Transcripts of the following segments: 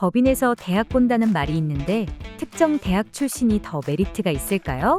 법인에서 대학 본다는 말이 있는데 특정 대학 출신이 더 메리트가 있을까요?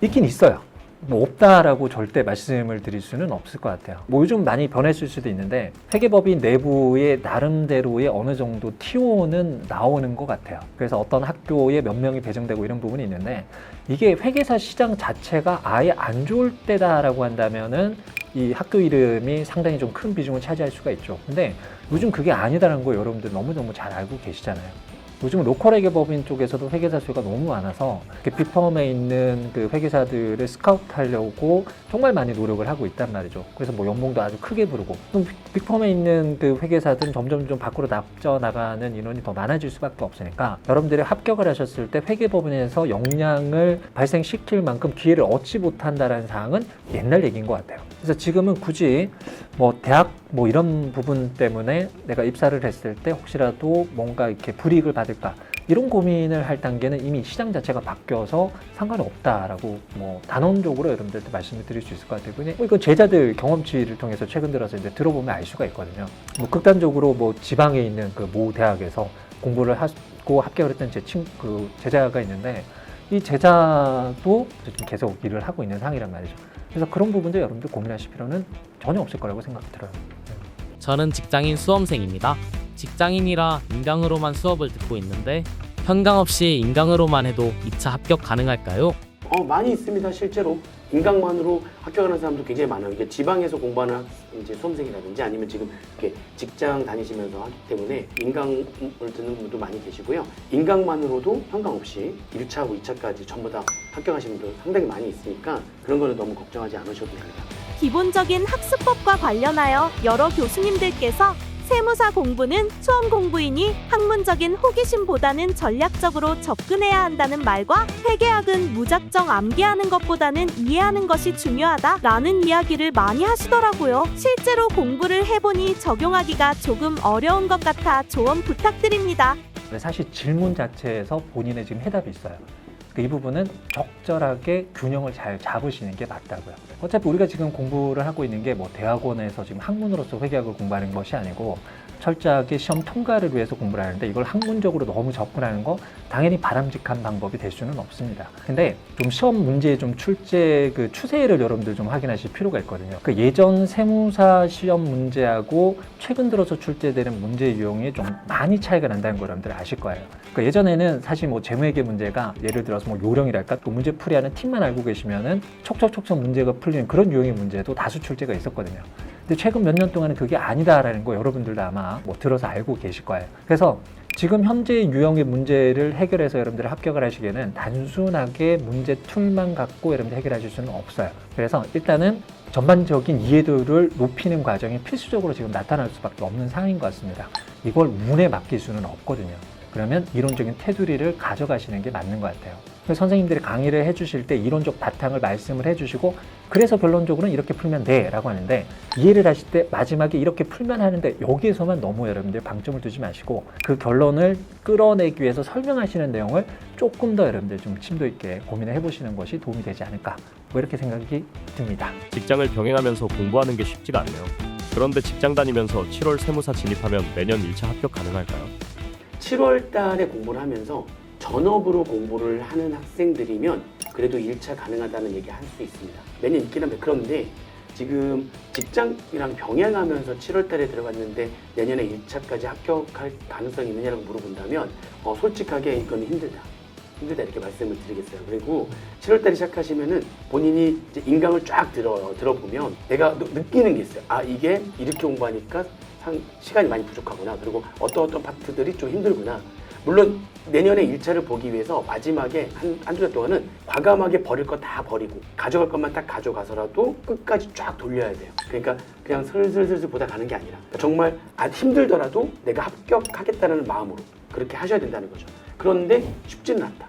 있긴 있어요. 뭐 없다라고 절대 말씀을 드릴 수는 없을 것 같아요. 뭐 요즘 많이 변했을 수도 있는데 회계법인 내부에 나름대로의 어느 정도 티오는 나오는 것 같아요. 그래서 어떤 학교에 몇 명이 배정되고 이런 부분이 있는데 이게 회계사 시장 자체가 아예 안 좋을 때다라고 한다면은 이 학교 이름이 상당히 좀 큰 비중을 차지할 수가 있죠. 근데 요즘 그게 아니다라는 거 여러분들 너무너무 잘 알고 계시잖아요. 요즘 로컬 회계법인 쪽에서도 회계사 수가 너무 많아서 그 빅펌에 있는 그 회계사들을 스카우트 하려고 정말 많이 노력을 하고 있단 말이죠. 그래서 뭐 연봉도 아주 크게 부르고 빅펌에 있는 그 회계사들은 점점 좀 밖으로 납져 나가는 인원이 더 많아질 수밖에 없으니까 여러분들이 합격을 하셨을 때 회계법인에서 역량을 발생시킬 만큼 기회를 얻지 못한다라는 사항은 옛날 얘기인 것 같아요. 그래서 지금은 굳이 뭐 대학 뭐 이런 부분 때문에 내가 입사를 했을 때 혹시라도 뭔가 이렇게 불이익을 받 을까 이런 고민을 할 단계는 이미 시장 자체가 바뀌어서 상관이 없다라고 뭐 단언적으로 여러분들한테 말씀을 드릴 수 있을 것 같아요. 그냥 뭐 이건 제자들 경험치를 통해서 최근 들어서 이제 들어보면 알 수가 있거든요. 뭐 극단적으로 뭐 지방에 있는 그 모 대학에서 공부를 하고 합격을 했던 제 친, 그 제자가 있는데 이 제자도 계속 일을 하고 있는 상황이란 말이죠. 그래서 그런 부분도 여러분들 고민하실 필요는 전혀 없을 거라고 생각이 들어요. 저는 직장인 수험생입니다. 직장인이라 인강으로만 수업을 듣고 있는데 현강 없이 인강으로만 해도 2차 합격 가능할까요? 어, 많이 있습니다, 실제로. 인강만으로 합격하는 사람도 굉장히 많아요. 이게 지방에서 공부하는 학- 이제 수험생이라든지 아니면 지금 이렇게 직장 다니시면서 하기 때문에 인강을 듣는 분도 많이 계시고요. 인강만으로도 현강 없이 1차하고 2차까지 전부 다 합격하시는 분도 상당히 많이 있으니까 그런 거는 너무 걱정하지 않으셔도 됩니다. 기본적인 학습법과 관련하여 여러 교수님들께서 세무사 공부는 수험 공부이니 학문적인 호기심보다는 전략적으로 접근해야 한다는 말과 회계학은 무작정 암기하는 것보다는 이해하는 것이 중요하다라는 이야기를 많이 하시더라고요. 실제로 공부를 해보니 적용하기가 조금 어려운 것 같아 조언 부탁드립니다. 사실 질문 자체에서 본인의 지금 해답이 있어요. 그이 부분은 적절하게 균형을 잘 잡으시는 게 맞다고요. 어차피 우리가 지금 공부를 하고 있는 게 뭐 대학원에서 지금 학문으로서 회계학을 공부하는 것이 아니고 철저하게 시험 통과를 위해서 공부를 하는데 이걸 학문적으로 너무 접근하는 거 당연히 바람직한 방법이 될 수는 없습니다. 근데 좀 시험 문제의 좀 출제 그 추세를 여러분들 좀 확인하실 필요가 있거든요. 그 예전 세무사 시험 문제하고 최근 들어서 출제되는 문제 유형이 좀 많이 차이가 난다는 걸 여러분들 아실 거예요. 그 예전에는 사실 뭐 재무회계 문제가 예를 들어서 뭐 요령이랄까 또 문제 풀이하는 팀만 알고 계시면은 촉촉촉촉 문제가 풀리는 그런 유형의 문제도 다수 출제가 있었거든요. 근데 최근 몇 년 동안은 그게 아니다라는 거 여러분들도 아마 뭐 들어서 알고 계실 거예요. 그래서 지금 현재 유형의 문제를 해결해서 여러분들이 합격을 하시기에는 단순하게 문제 툴만 갖고 여러분들 해결하실 수는 없어요. 그래서 일단은 전반적인 이해도를 높이는 과정이 필수적으로 지금 나타날 수밖에 없는 상황인 것 같습니다. 이걸 운에 맡길 수는 없거든요. 그러면 이론적인 테두리를 가져가시는 게 맞는 것 같아요. 선생님들이 강의를 해주실 때 이론적 바탕을 말씀을 해주시고 그래서 결론적으로는 이렇게 풀면 돼라고 하는데 이해를 하실 때 마지막에 이렇게 풀면 하는데 여기에서만 너무 여러분들 방점을 두지 마시고 그 결론을 끌어내기 위해서 설명하시는 내용을 조금 더 여러분들 좀 심도 있게 고민을 해보시는 것이 도움이 되지 않을까 뭐 이렇게 생각이 듭니다. 직장을 병행하면서 공부하는 게 쉽지가 않네요. 그런데 직장 다니면서 7월 세무사 진입하면 매년 1차 합격 가능할까요? 7월 달에 공부를 하면서 전업으로 공부를 하는 학생들이면 그래도 1차 가능하다는 얘기 할 수 있습니다. 매년 있긴 한데 그런데 지금 직장이랑 병행하면서 7월 달에 들어갔는데 내년에 1차까지 합격할 가능성이 있느냐라고 물어본다면 어, 솔직하게 이건 힘들다. 힘들다 이렇게 말씀을 드리겠어요. 그리고 7월 달에 시작하시면은 본인이 인강을 쫙 들어 들어보면 내가 느- 느끼는 게 있어요. 아 이게 이렇게 공부하니까 상, 시간이 많이 부족하구나. 그리고 어떤 어떤 파트들이 좀 힘들구나. 물론 내년에 1차를 보기 위해서 마지막에 한, 한두 달 동안은 과감하게 버릴 거 다 버리고 가져갈 것만 딱 가져가서라도 끝까지 쫙 돌려야 돼요. 그러니까 그냥 슬슬슬슬 보다 가는 게 아니라 정말 아, 힘들더라도 내가 합격하겠다는 마음으로 그렇게 하셔야 된다는 거죠. 그런데 쉽지는 않다.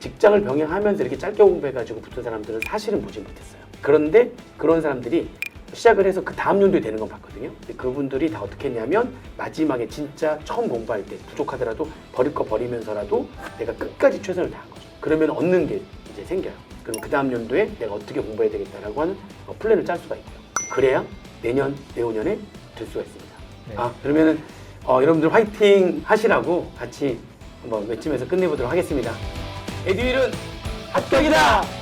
직장을 병행하면서 이렇게 짧게 공부해가지고 붙은 사람들은 사실은 보지 못했어요. 그런데 그런 사람들이 시작을 해서 그 다음 연도에 되는 건 봤거든요. 근데 그분들이 다 어떻게 했냐면 마지막에 진짜 처음 공부할 때 부족하더라도 버릴 거 버리면서라도 내가 끝까지 최선을 다한 거죠. 그러면 얻는 게 이제 생겨요. 그럼 그 다음 연도에 내가 어떻게 공부해야 되겠다라고 하는 어, 플랜을 짤 수가 있고요. 그래야 내년, 내후년에 될 수가 있습니다. 네. 아 그러면은 어, 여러분들 화이팅 하시라고 같이 한번 외치면서 끝내보도록 하겠습니다. 에듀윌은 합격이다!